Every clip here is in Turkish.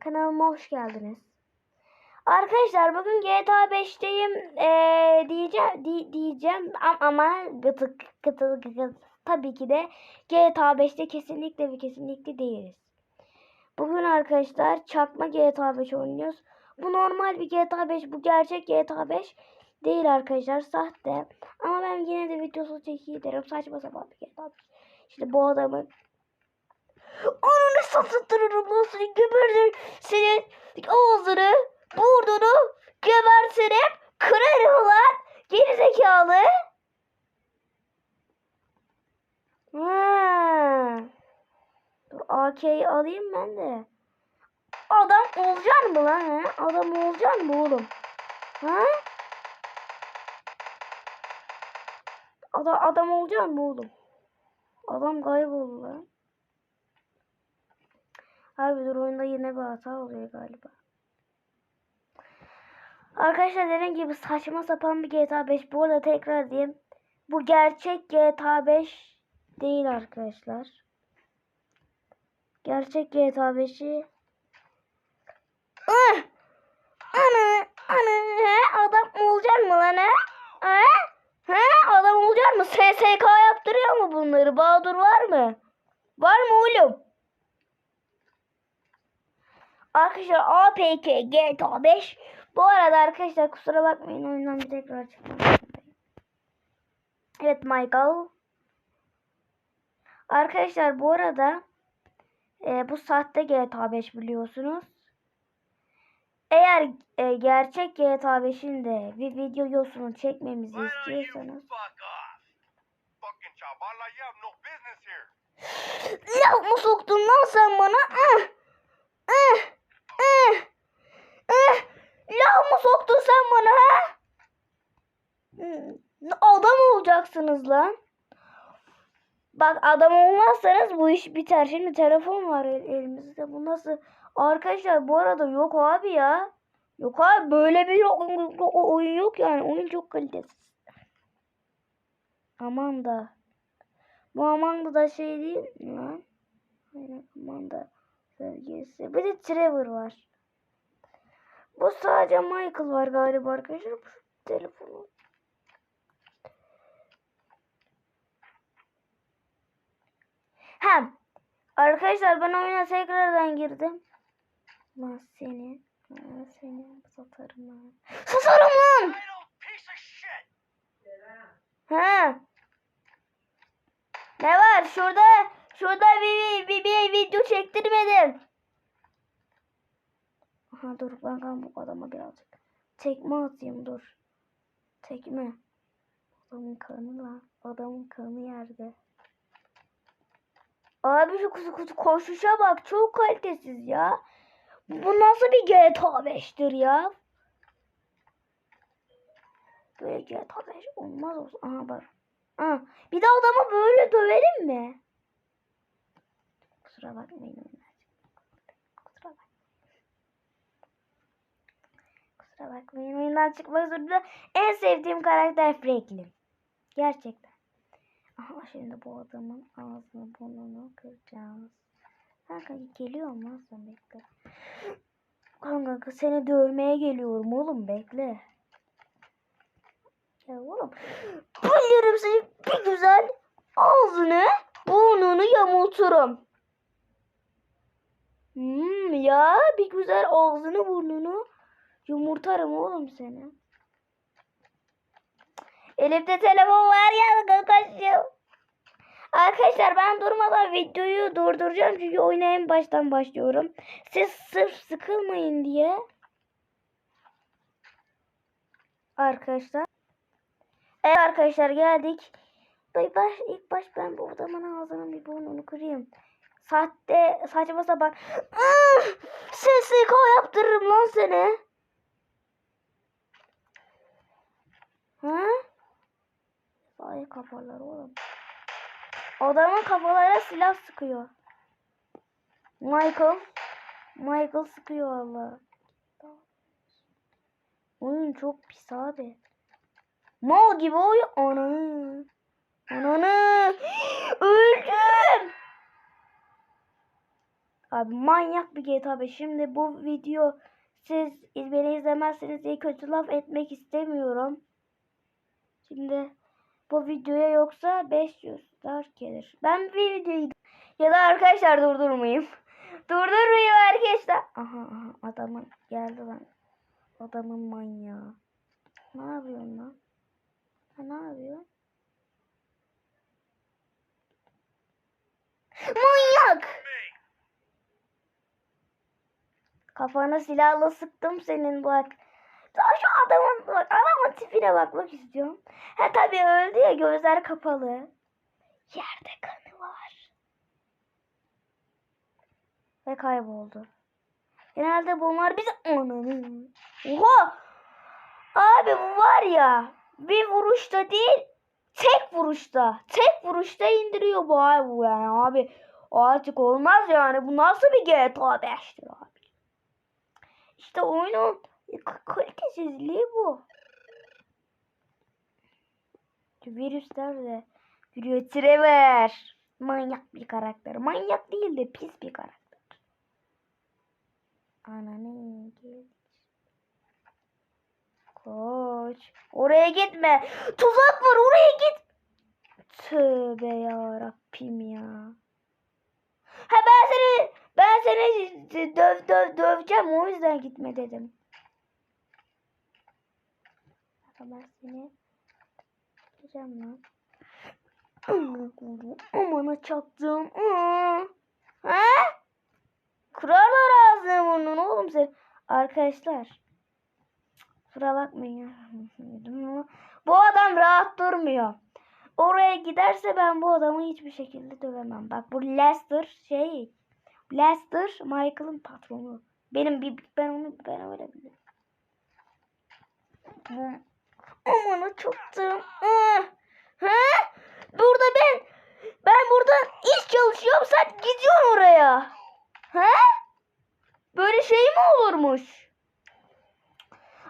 Kanalıma hoş geldiniz. Arkadaşlar bugün GTA 5'teyim ee, diyeceğim di- diyeceğim am- ama gıtı gıtı gıtı tabii ki de GTA 5'te kesinlikle ve kesinlikle değiliz. Bugün arkadaşlar çakma GTA 5 oynuyoruz. Bu normal bir GTA 5, bu gerçek GTA 5 değil arkadaşlar, sahte. Ama ben yine de videosu çekeyim derim. Saçma sapan bir GTA 5. İşte bu adamın Ananı satırırım lan seni gebertirim. Senin ağzını, burnunu gebertirim. Kırarım lan. Gerizekalı. Dur AK'yi alayım ben de. Adam olacaksın mı lan he? Adam olacaksın mı oğlum? Ha? Adam, adam olacaksın mı oğlum? Adam kayboldu lan. Abi dur oyunda yine bir hata oluyor galiba. Arkadaşlar dediğim gibi saçma sapan bir GTA 5. Bu arada tekrar diyeyim. Bu gerçek GTA 5 değil arkadaşlar. Gerçek GTA 5'i Ah! Ana, ana, he? Adam olacak mı lan he? He? He? Adam olacak mı? SSK yaptırıyor mu bunları? Bahadır var mı? Var mı oğlum? Arkadaşlar APK GTA 5. Bu arada arkadaşlar kusura bakmayın oyundan bir tekrar çıkmak zorundayım. Evet Michael. Arkadaşlar bu arada e, bu sahte GTA 5 biliyorsunuz. Eğer e, gerçek GTA 5'in de bir videosunu çekmemizi Why don't you istiyorsanız. Laf mı soktun lan sen bana? Ah! Ah! Ah! Laf mı soktun sen bana ha? Adam olacaksınız lan. Bak adam olmazsanız bu iş biter. Şimdi telefon var el- elimizde. Bu nasıl? Arkadaşlar bu arada yok abi ya. Yok abi böyle bir oyun yok yani. Oyun çok kalitesiz. Aman da. Bu Amanda da şey değil mi lan? Aynen Amanda sevgilisi. Bir de Trevor var. Bu sadece Michael var galiba arkadaşlar. Bu telefonu. Hem arkadaşlar ben oyuna tekrardan girdim. Lan seni. Lan seni satarım lan. Satarım lan. Ha. Ne var? Şurada şurada bir, bir, bir video çektirmedim. Aha dur ben bu adama birazcık tekme atayım dur. Tekme. Adamın kanı lan. Adamın kanı yerde. Abi şu kuzu kuzu koşuşa bak çok kalitesiz ya. Bu nasıl bir GTA 5'tir ya? Böyle GTA 5 olmaz olsun. Aha bak. Aha. Bir de adamı böyle döverim mi? Kusura bakmayın. oyunlar. Kusura bak. Kusura bakmayın. Oyundan çıkmak zorunda. En sevdiğim karakter Franklin. Gerçekten. Aha şimdi bu adamın ağzını burnunu kıracağız. Kanka geliyor mu sen bekle. Kanka seni dövmeye geliyorum oğlum bekle. Ya oğlum. Bulurum seni bir güzel ağzını burnunu yamulturum. Hmm, ya bir güzel ağzını burnunu yumurtarım oğlum seni. Elimde telefon var ya kaçıyor. Arkadaşlar ben durmadan videoyu durduracağım çünkü oyuna baştan başlıyorum. Siz sırf sıkılmayın diye. Arkadaşlar. Evet arkadaşlar geldik. İlk baş, ilk baş ben bu adamın ağzının bir burnunu kırayım. Sahte saçma sapan. Ah! SSK yaptırırım lan seni. Ha? Ay kafalar oğlum. Adamın kafalara silah sıkıyor. Michael. Michael sıkıyor valla. Oyun çok pis abi. Mal gibi oyun. Ananı. Ananı. Öldüm. Abi manyak bir GTA 5. Şimdi bu video siz beni izlemezseniz diye kötü laf etmek istemiyorum. Şimdi bu videoya yoksa 500'ler gelir. Ben bir videoyu ya da arkadaşlar durdurmayayım. Durdurmayayım arkadaşlar. Aha, aha adamın geldi lan. Adamın manyağı. Ne yapıyorsun lan? Ha, ne yapıyor? Manyak! Kafana silahla sıktım senin bak. Şu adamın bak adamın tipine bakmak istiyorum. Ha tabii öldü ya gözler kapalı. Yerde kanı var. Ve kayboldu. Genelde bunlar bizi ananı. Oha! Abi bu var ya bir vuruşta değil tek vuruşta tek vuruşta indiriyor bu abi bu yani abi artık olmaz yani bu nasıl bir GTA 5'tir abi. İşte oyunun kalitesizliği bu. Virüsler de yürüyor Trevor. Manyak bir karakter. Manyak değil de pis bir karakter. Ananı gel. Koç. Oraya gitme. Tuzak var oraya git. Tövbe ya ya. Ha ben seni ben seni döv döv döveceğim o yüzden gitme dedim. Ben seni döveceğim lan. Amına çaktım. Aa. Ha? Kırarlar ağzını burnunu oğlum sen. Arkadaşlar. Kusura bakmayın. Bu adam rahat durmuyor. Oraya giderse ben bu adamı hiçbir şekilde dövemem. Bak bu Lester şey. Lester Michael'ın patronu. Benim bir ben onu ben öyle biliyorum. Aman çoktum. Ha? Burada ben ben burada iş çalışıyorum sen gidiyorsun oraya. Ha? Böyle şey mi olurmuş?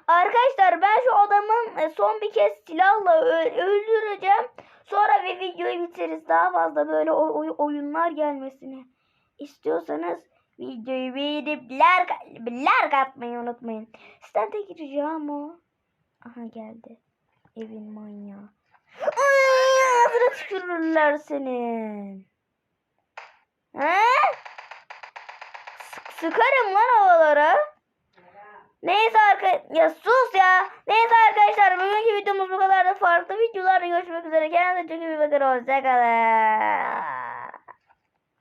Arkadaşlar ben şu adamın e, son bir kez silahla öldüreceğim. Sonra ve videoyu bitiririz. Daha fazla böyle oy- oyunlar gelmesini istiyorsanız videoyu beğenip like, like atmayı unutmayın. Sizden tek ricam o. Aha geldi. Evin manyağı. Ağzına tükürürler senin. Sıkarım lan havalara. Neyse arkadaşlar ya ya. Neyse arkadaşlar bugünkü videomuz bu kadar da farklı videolarda görüşmek üzere. Kendinize çok iyi bakın. Hoşçakalın.